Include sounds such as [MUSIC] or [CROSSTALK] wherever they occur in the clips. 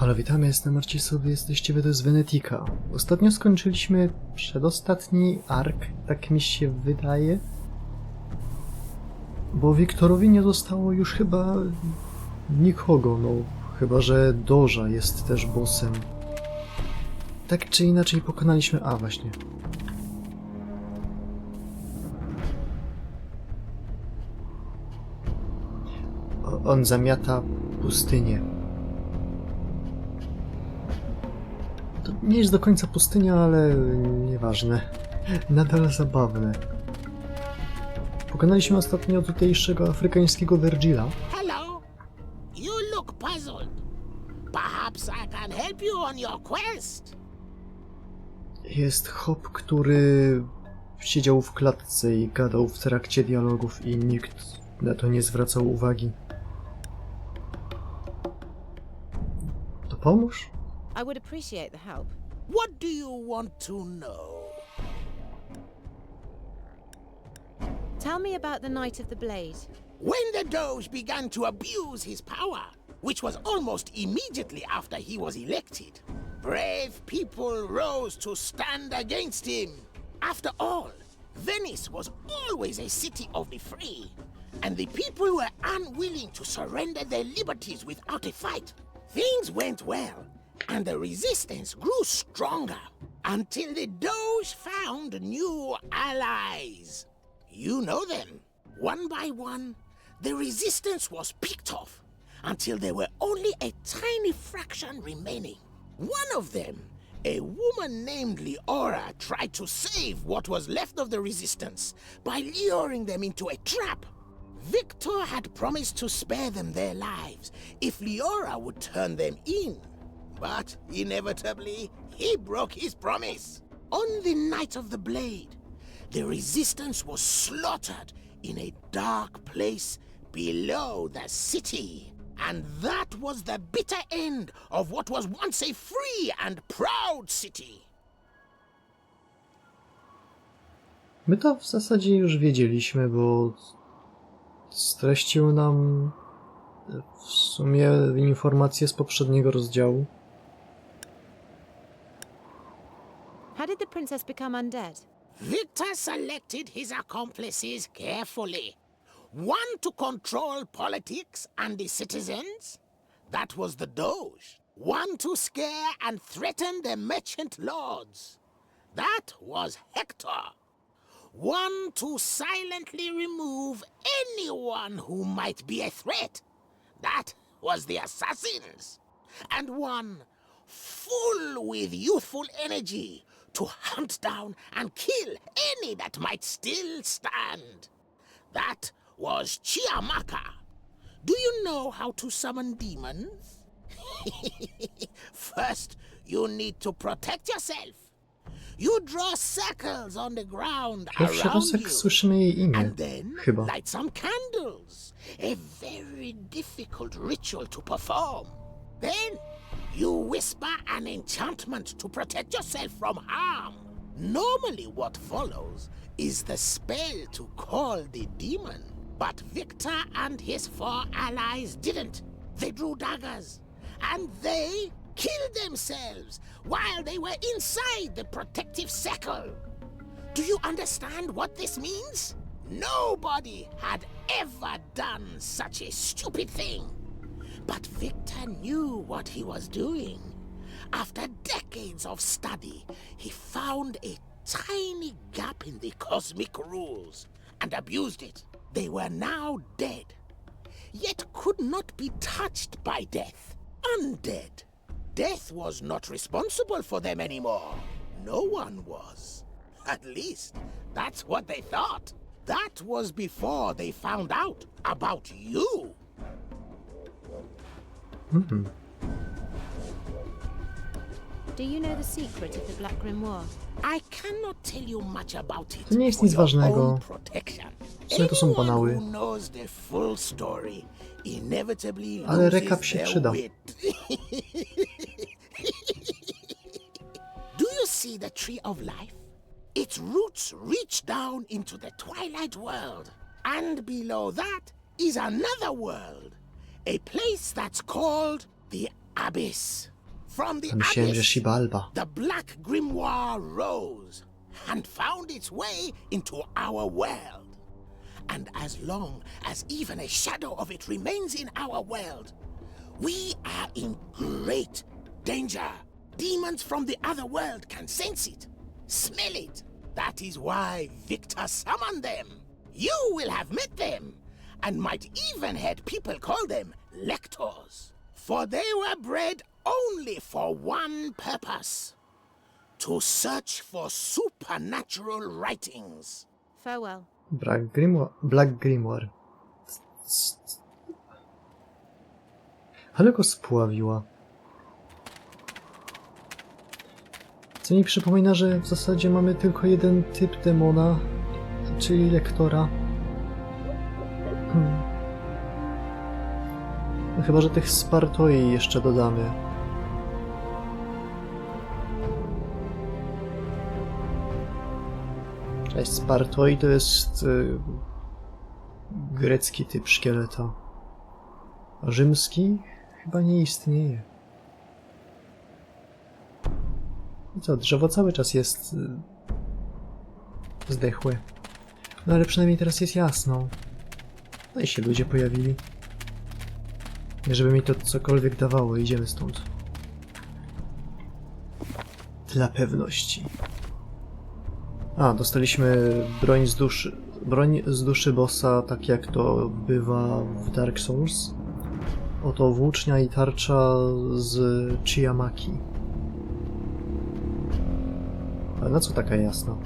Halo, witamy, jestem Marcisu, wy jesteście wy z Venetika. Ostatnio skończyliśmy przedostatni ark, tak mi się wydaje. Bo Wiktorowi nie zostało już chyba nikogo, no chyba, że Doża jest też bossem. Tak czy inaczej pokonaliśmy... A, właśnie. On zamiata pustynię. Nie jest do końca pustynia, ale nieważne. Nadal zabawne. Pokonaliśmy ostatnio tutejszego afrykańskiego Vergila. Hello. You look puzzled. Perhaps I can help you on your quest. Jest hop, który siedział w klatce i gadał w trakcie dialogów i nikt na to nie zwracał uwagi. To pomóż? I would appreciate the help. What do you want to know? Tell me about the Night of the Blade. When the Doge began to abuse his power, which was almost immediately after he was elected, brave people rose to stand against him. After all, Venice was always a city of the free, and the people were unwilling to surrender their liberties without a fight. Things went well, and the resistance grew stronger until the Doge found new allies. You know them. One by one, the resistance was picked off until there were only a tiny fraction remaining. One of them, a woman named Leora, tried to save what was left of the resistance by luring them into a trap. Victor had promised to spare them their lives if Leora would turn them in. But inevitably, he broke his promise. On the night of the blade, the resistance was slaughtered in a dark place below the city. And that was the bitter end of what was once a free and proud city. My to w zasadzie już wiedzieliśmy, bo streścił nam w sumie informacje z poprzedniego rozdziału. How did the princess become undead? Victor selected his accomplices carefully. One to control politics and the citizens. That was the Doge. One to scare and threaten the merchant lords. That was Hector. One to silently remove anyone who might be a threat. That was the assassins. And one full with youthful energy to hunt down and kill any that might still stand. That was Chiamaka. Do you know how to summon demons? [LAUGHS] First, you need to protect yourself. You draw circles on the ground Pierwszy around you. słyszymy jej imię. And then Chyba. light some candles. A very difficult ritual to perform. Then you whisper an enchantment to protect yourself from harm. Normally, what follows is the spell to call the demon. But Victor and his four allies didn't. They drew daggers and they killed themselves while they were inside the protective circle. Do you understand what this means? Nobody had ever done such a stupid thing. But Victor knew what he was doing. After decades of study, he found a tiny gap in the cosmic rules and abused it. They were now dead, yet could not be touched by death. Undead. Death was not responsible for them anymore. No one was. At least, that's what they thought. That was before they found out about you. Do you know the secret of the Black Grimoire? I cannot tell you much about it. To nie jest nic ważnego. W sumie to są banały. Ale rekap się przyda. [LAUGHS] Do you see the tree of life? Its roots reach down into the twilight world, and below that is another world, a place that's called the abyss. From the A myślałem, że abyss, the Black Grimoire rose and found its way into our world. And as long as even a shadow of it remains in our world, we are in great danger. Demons from the other world can sense it, smell it. That is why Victor summoned them. You will have met them, and might even had people call them lectors. For they were bred only for one purpose to search for supernatural writings. Farewell. Black Grimoire. Black Grimoire. Ale go spławiła. Co mi przypomina, że w zasadzie mamy tylko jeden typ demona, czyli lektora. No chyba, że tych Spartoi jeszcze dodamy. Cześć, Spartoi to jest y, grecki typ szkieleta. A rzymski chyba nie istnieje. I co, drzewo cały czas jest y, zdechłe. No ale przynajmniej teraz jest jasno. No i się ludzie pojawili. Żeby mi to cokolwiek dawało, idziemy stąd. Dla pewności. A, dostaliśmy broń z duszy. Broń z duszy bossa, tak jak to bywa w Dark Souls. Oto włócznia i tarcza z Chiyamaki. Ale na co taka jasna?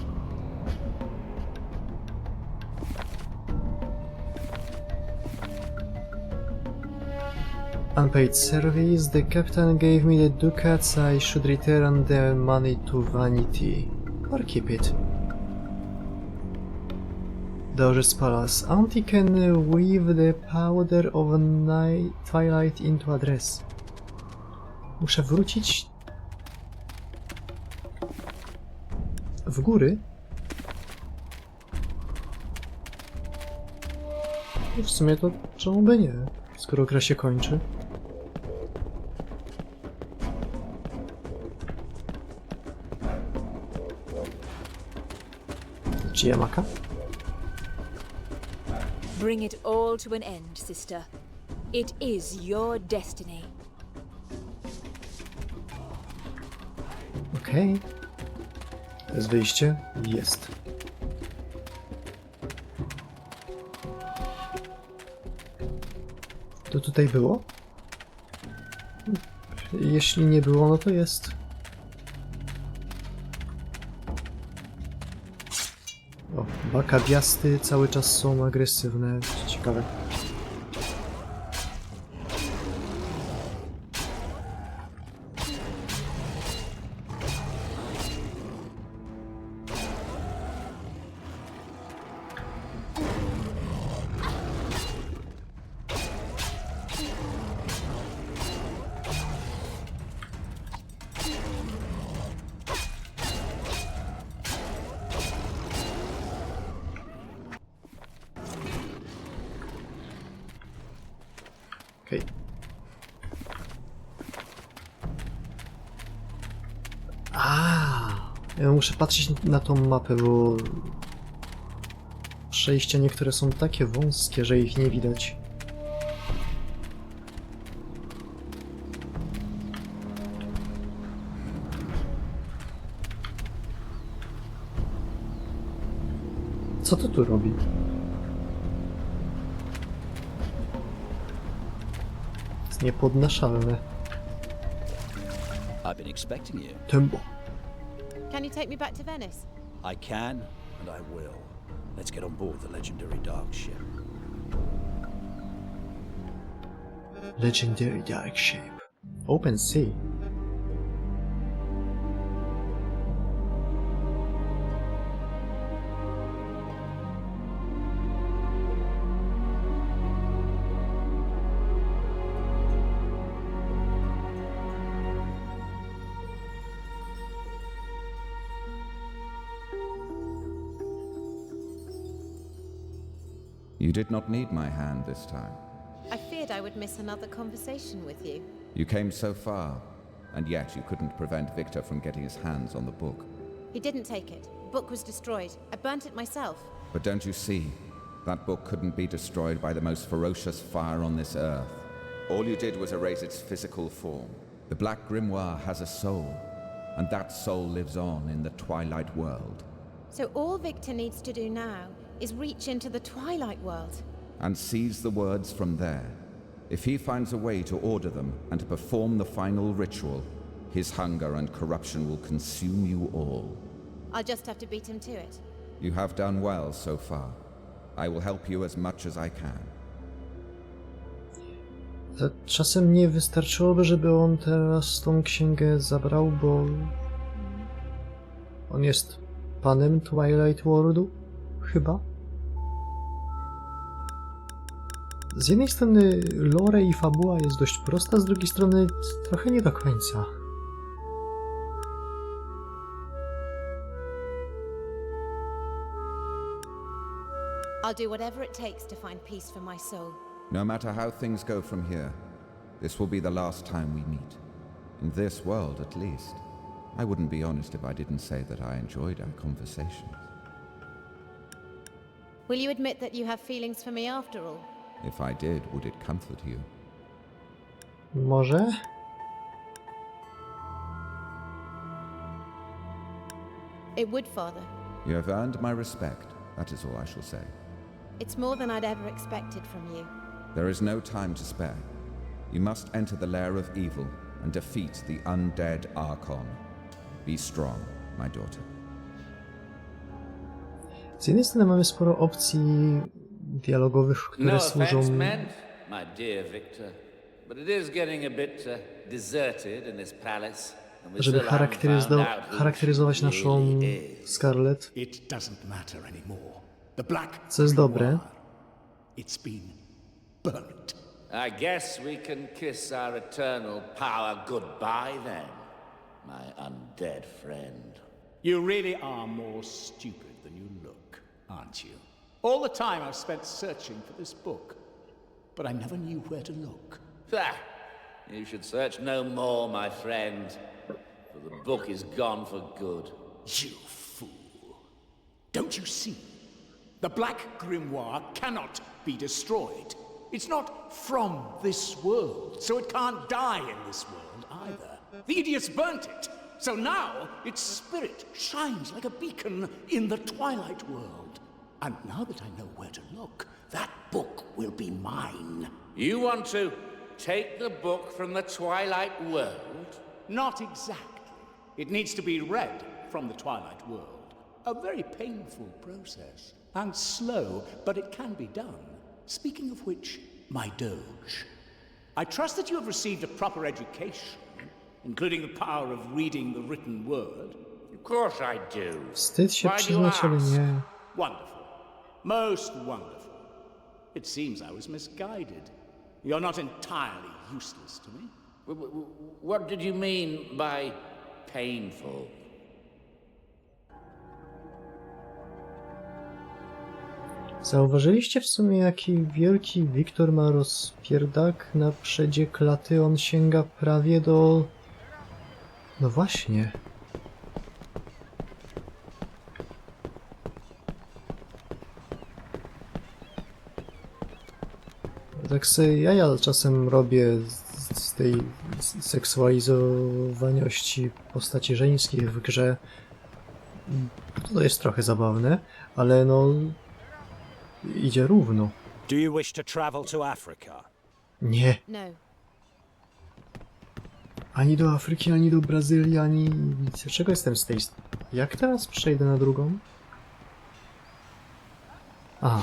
Unpaid service, the captain gave me the ducats, I should return the money to Vanity. Or keep it. Doge's Palace. Auntie can weave the powder of night twilight into a dress. Muszę wrócić w góry. No w sumie to czemu by nie, skoro gra się kończy. Czy Yamaka? Bring it all to an end, sister. It is your destiny. Okej. To jest wyjście? Jest. To tutaj było? Jeśli nie było, no to jest. O, bakawiasty cały czas są agresywne. Ciekawe. Muszę patrzeć na tą mapę, bo przejścia niektóre są takie wąskie, że ich nie widać. Co to tu robi? jest niepodnaszalne. I've Can you take me back to Venice? I can, and I will. Let's get on board the legendary dark ship. Legendary Dark Ship. Open Sea. Did not need my hand this time. I feared I would miss another conversation with you. You came so far. And yet you couldn't prevent Victor from getting his hands on the book. He didn't take it. The book was destroyed. I burnt it myself. But don't you see? That book couldn't be destroyed by the most ferocious fire on this earth. All you did was erase its physical form. The Black Grimoire has a soul, and that soul lives on in the Twilight World. So all Victor needs to do now is reach into the Twilight world. and seize the words from there. If he finds a way to order them and to perform the final ritual, his hunger and corruption will consume you all. I'll just have to beat him to it. You have done well so far. I will help you as much as I can. To czasem nie wystarczyłoby, żeby on teraz tą księgę zabrał, bo on jest panem Twilight Worldu? Chyba? Z jednej strony lore i fabuła jest dość prosta, z drugiej strony trochę nie do końca. I'll do whatever it takes to find peace for my soul. No matter how things go from here, this will be the last time we meet. In this world, at least. I wouldn't be honest if I didn't say that I enjoyed our conversations. Will you admit that you have feelings for me after all? If I did, would it comfort you? Może? It would, Father. You have earned my respect, that is all I shall say. It's more than I'd ever expected from you. There is no time to spare. You must enter the lair of evil and defeat the undead Archon. Be strong, my daughter. Z jednej strony mamy sporo opcji dialogowych, które No służą... uh, żeby charakteryzo- charakteryzować naszą black Co jest dobre. I guess we can kiss our eternal power goodbye then, my undead friend. You really are more stupid aren't you? All the time I've spent searching for this book, but I never knew where to look. Ah, you should search no more, my friend, for the book is gone for good. You fool. Don't you see? The Black Grimoire cannot be destroyed. It's not from this world, so it can't die in this world either. The idiots burnt it, so now its spirit shines like a beacon in the Twilight world. And now that I know where to look, that book will be mine. You want to take the book from the Twilight World? Not exactly. It needs to be read from the Twilight world. A very painful process. And slow, but it can be done. Speaking of which, my Doge. I trust that you have received a proper education, including the power of reading the written word. Of course I do. Wstyd się Why do you ask? Wonderful. Most wonderful. It seems I was misguided. You're not entirely useless to me. What did you mean by painful? Zauważyliście w sumie, jaki wielki Wiktor ma rozpierdak na przedzie klaty? On sięga prawie do... No właśnie. Tak sobie ja czasem robię z, z tej seksualizowaniości postaci żeńskich w grze. To jest trochę zabawne, ale no idzie równo. Do you wish to travel to Africa? Nie, No. ani do Afryki, ani do Brazylii, ani nic. Dlaczego jestem z tej... Jak teraz przejdę na drugą? A.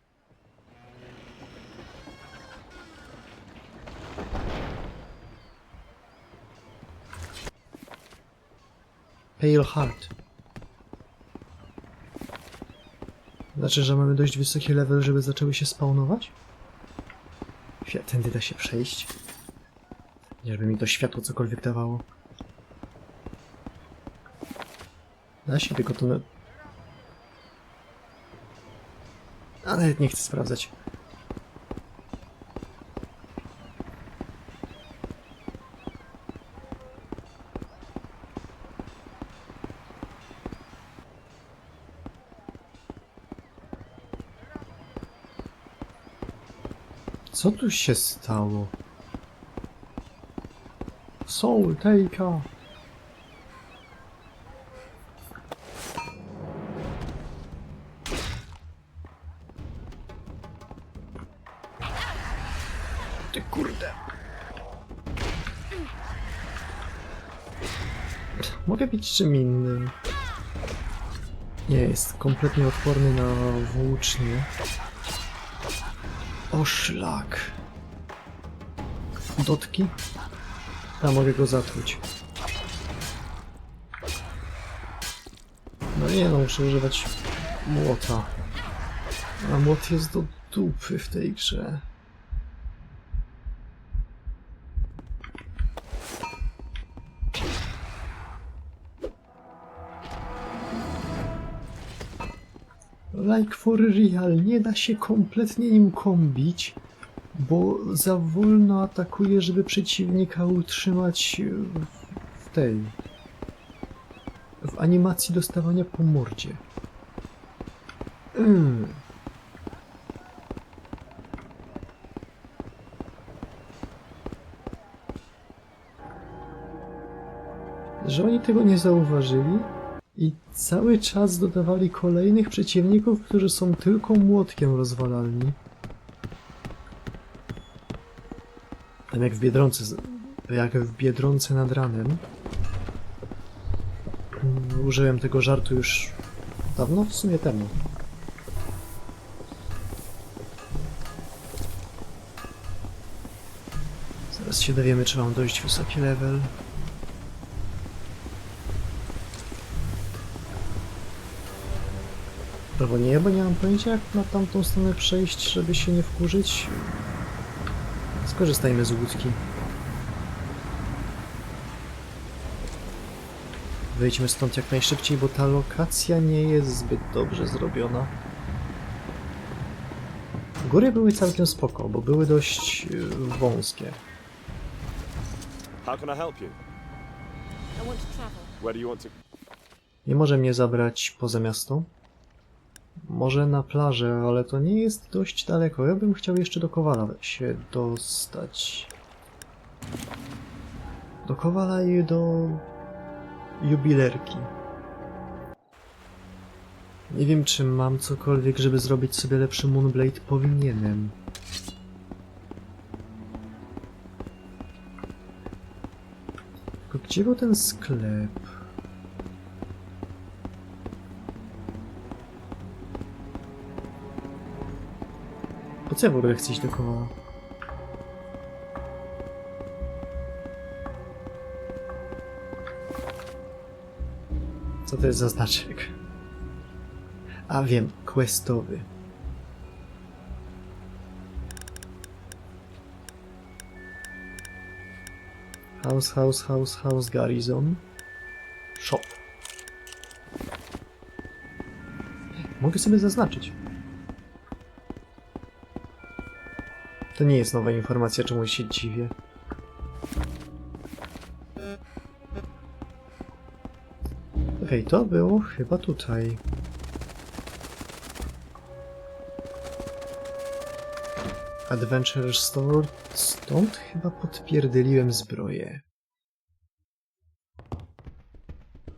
Pale Heart. Znaczy, że mamy dość wysoki level, żeby zaczęły się spawnować? Tędy da się przejść. Nie, żeby mi to światło cokolwiek dawało. Da się, tylko to... na- A nawet nie chcę sprawdzać. Co tu się stało? Soul Taker! Ty kurde. Mogę być czym innym. Nie, jest kompletnie odporny na włócznie. O szlak. Dotki? A mogę go zatruć. No nie no, muszę używać młota. A młot jest do dupy w tej grze. Like for real, nie da się kompletnie nim kombić, bo za wolno atakuje, żeby przeciwnika utrzymać w, w tej... w animacji dostawania po mordzie. Mm. Że oni tego nie zauważyli i cały czas dodawali kolejnych przeciwników, którzy są tylko młotkiem rozwalalni. Tam jak w Biedronce, jak w Biedronce nad ranem. Mm, Użyłem tego żartu już dawno, w sumie temu. Zaraz się dowiemy, czy mam dość wysoki level. Albo nie, bo nie mam pojęcia jak na tamtą stronę przejść, żeby się nie wkurzyć. Skorzystajmy z łódki. Wyjdźmy stąd jak najszybciej, bo ta lokacja nie jest zbyt dobrze zrobiona. Góry były całkiem spoko, bo były dość yy, wąskie. How can I help you? I want to travel. Where do you want to? Nie może mnie zabrać poza miasto. Może na plażę, ale to nie jest dość daleko. Ja bym chciał jeszcze do Kowala się dostać. Do Kowala i do jubilerki. Nie wiem, czy mam cokolwiek, żeby zrobić sobie lepszy Moonblade. Powinienem. Gdzie był ten sklep? Po co ja w ogóle chcę iść do Kowala? Co to jest za znaczek? A wiem, questowy. House, house, house, house, garrison. Shop. Mogę sobie zaznaczyć. To nie jest nowa informacja, czemu się dziwię. Okej, to było chyba tutaj. Adventure Store, stąd chyba podpierdyliłem zbroję.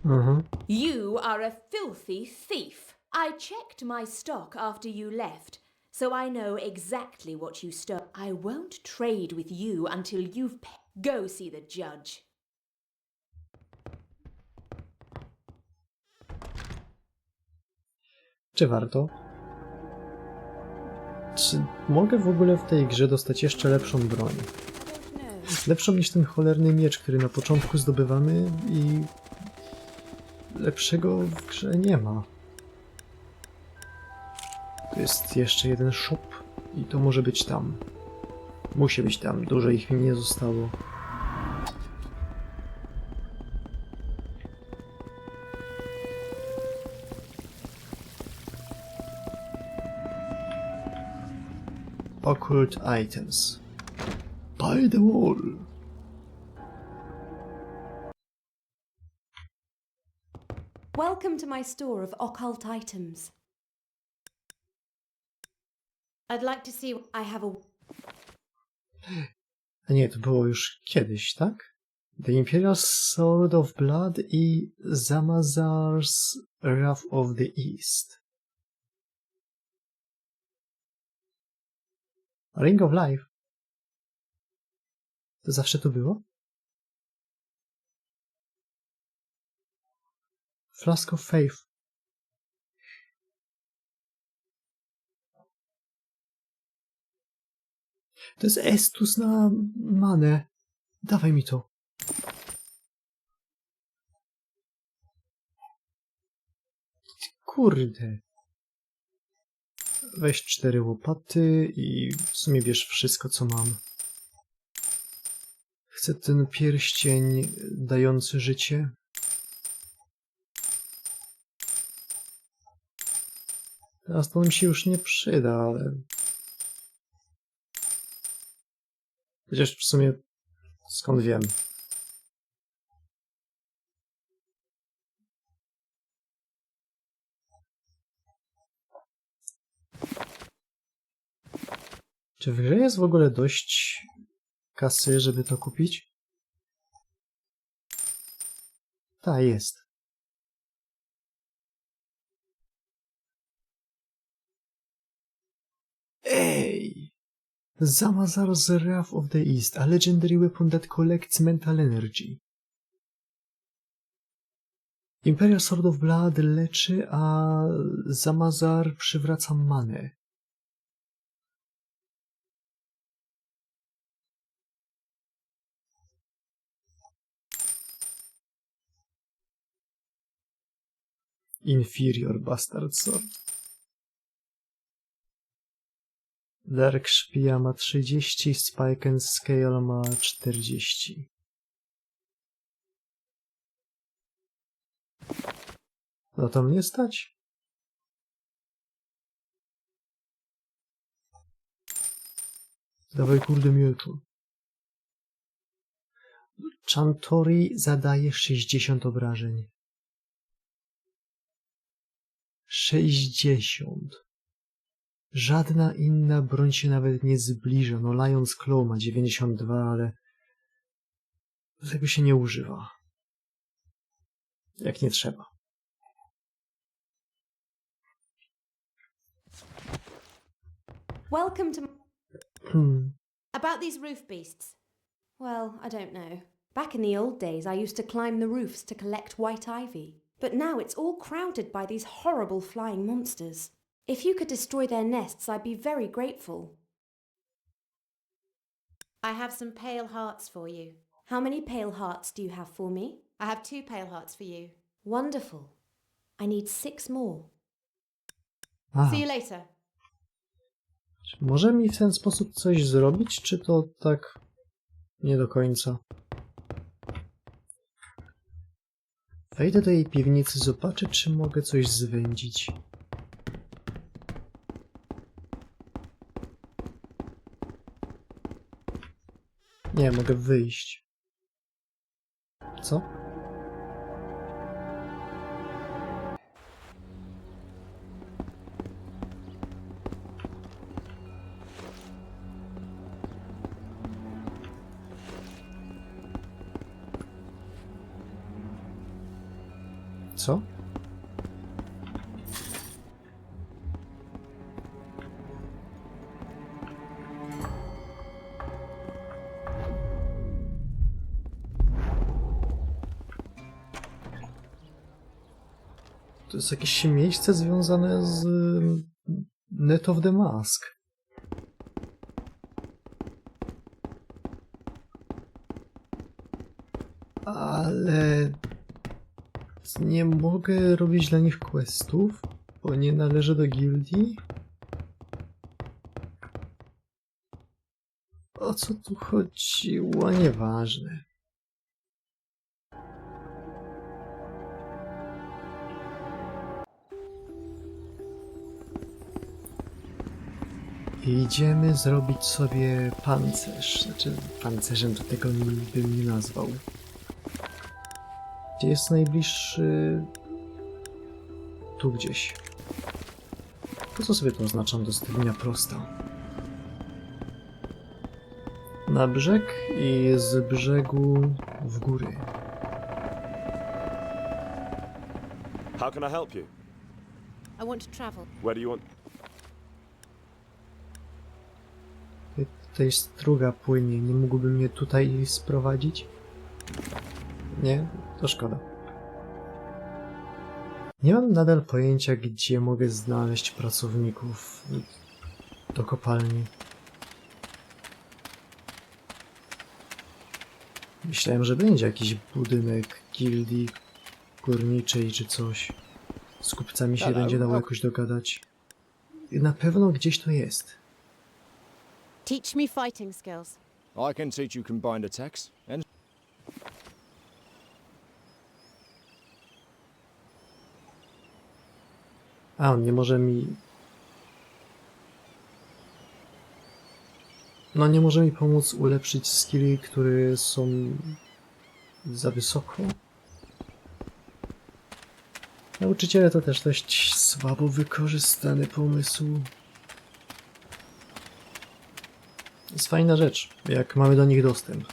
Mhm. You are a filthy thief. I checked my stock after you left, so I know exactly what you stole. I won't trade with you until you've pa- Go see the judge. Czy warto? Czy mogę w ogóle w tej grze dostać jeszcze lepszą broń? Lepszą niż ten cholerny miecz, który na początku zdobywamy i lepszego w grze nie ma. Tu jest jeszcze jeden shop i to może być tam. Musi być tam, dużo ich mi nie zostało. Occult items. By the wall. Welcome to my store of occult items. I'd like to see. I have a A nie, to było już kiedyś, tak? The Imperial Sword of Blood i Zamazar's Wrath of the East. Ring of Life. To zawsze tu było? Flask of Faith. To jest Estus na manę. Dawaj mi to. Kurde. Weź cztery łopaty i w sumie bierz wszystko, co mam. Chcę ten pierścień dający życie. Teraz to mi się już nie przyda, ale Chociaż w sumie skąd wiem? Czy w grze jest w ogóle dość kasy, żeby to kupić? Ta jest. Ej! Zamazar's Wrath of the East, a legendary weapon that collects mental energy. Imperial Sword of Blood leczy, a Zamazar przywraca manę. Inferior Bastard Sword. Dark Szpija ma 30, Spike and Scale ma 40. No to mnie stać. Dawaj kurde mieczu. Chantori zadaje 60 obrażeń. 60. Żadna inna broń się nawet nie zbliża. No Lion's Claw ma 92, ale tego się nie używa. Jak nie trzeba. welcome to Hmm. About these roof beasts. Well, I don't know. Back in the old days, I used to climb the roofs to collect white ivy. But now it's all crowded by these horrible flying monsters. If you could destroy their nests, I'd be very grateful. I have some pale hearts for you. How many pale hearts do you have for me? I have two pale hearts for you. Wonderful. I need six more. Aha. See you later. Czy może mi w ten sposób coś zrobić, czy to tak nie do końca? Wejdę do jej piwnicy, zobaczę, czy mogę coś zwędzić. Nie, mogę wyjść. Co? jest jakieś miejsce związane z mm, Net of the Mask. Ale nie mogę robić dla nich questów, bo nie należę do gildii. O co tu chodziło? Nieważne. Idziemy zrobić sobie pancerz. Znaczy, pancerzem to tego nie- bym nie nazwał. Gdzie jest najbliższy? Tu gdzieś. Po co sobie to oznaczam do linia prosta? Na brzeg i z brzegu w góry. How can I help you? I want to travel. Where do you want? Tutaj struga płynie, nie mógłbym mnie tutaj sprowadzić? Nie? To szkoda. Nie mam nadal pojęcia, gdzie mogę znaleźć pracowników do kopalni. Myślałem, że będzie jakiś budynek gildii górniczej czy coś. Z kupcami się Hello, będzie dało how- jakoś dogadać. Na pewno gdzieś to jest. Teach me fighting skills. I can teach you combined attacks and A, on nie może mi... No, nie może mi pomóc ulepszyć skilli, które są za wysoko. Nauczyciele to też dość słabo wykorzystany pomysł. Jest fajna rzecz, jak mamy do nich dostęp.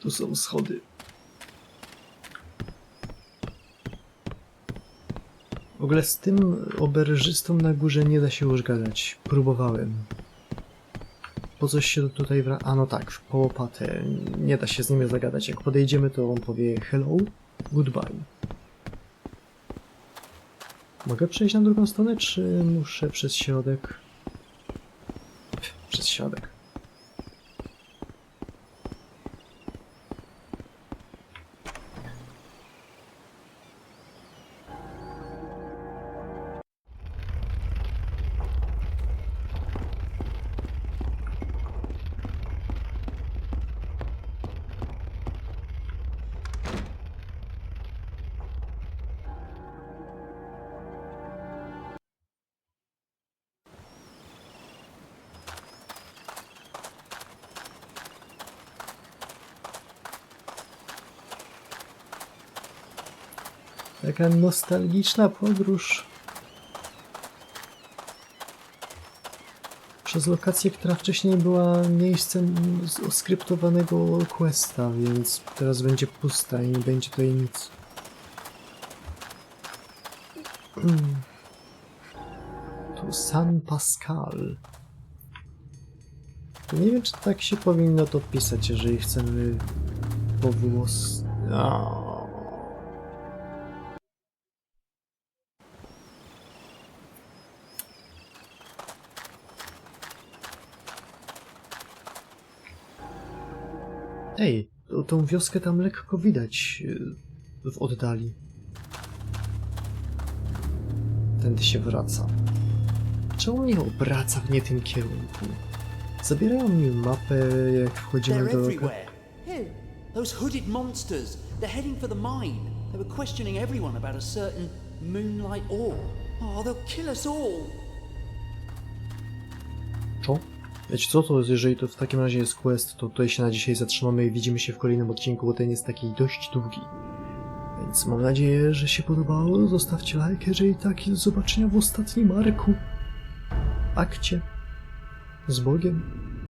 Tu są schody. Ogóle z tym oberżystą na górze nie da się już gadać. Próbowałem. Po coś się tutaj wra... A no tak, po łopatę. Nie da się z nim zagadać. Jak podejdziemy, to on powie hello, goodbye. Mogę przejść na drugą stronę, czy muszę przez środek? Taka nostalgiczna podróż. Przez lokację, która wcześniej była miejscem oskryptowanego questa, więc teraz będzie pusta i nie będzie tutaj nic. [CLEARS THROAT] Tu San Pascal. Nie wiem, czy tak się powinno to pisać, jeżeli chcemy powłos... O. Ej, tą wioskę tam lekko widać y, w oddali. Tędy się wraca. Czemu mnie obraca w nie tym kierunku? Zabierają mi mapę, jak wchodzimy do... Those hooded monsters. They're heading for the mine. They were questioning everyone about a certain moonlight ore. Oh, they'll kill us all. Co? Wiecie co, to jest, jeżeli to w takim razie jest quest, to tutaj się na dzisiaj zatrzymamy i widzimy się w kolejnym odcinku, bo ten jest taki dość długi. Więc mam nadzieję, że się podobało. Zostawcie like, jeżeli tak, i do zobaczenia w ostatnim arku. Akcie. Z Bogiem.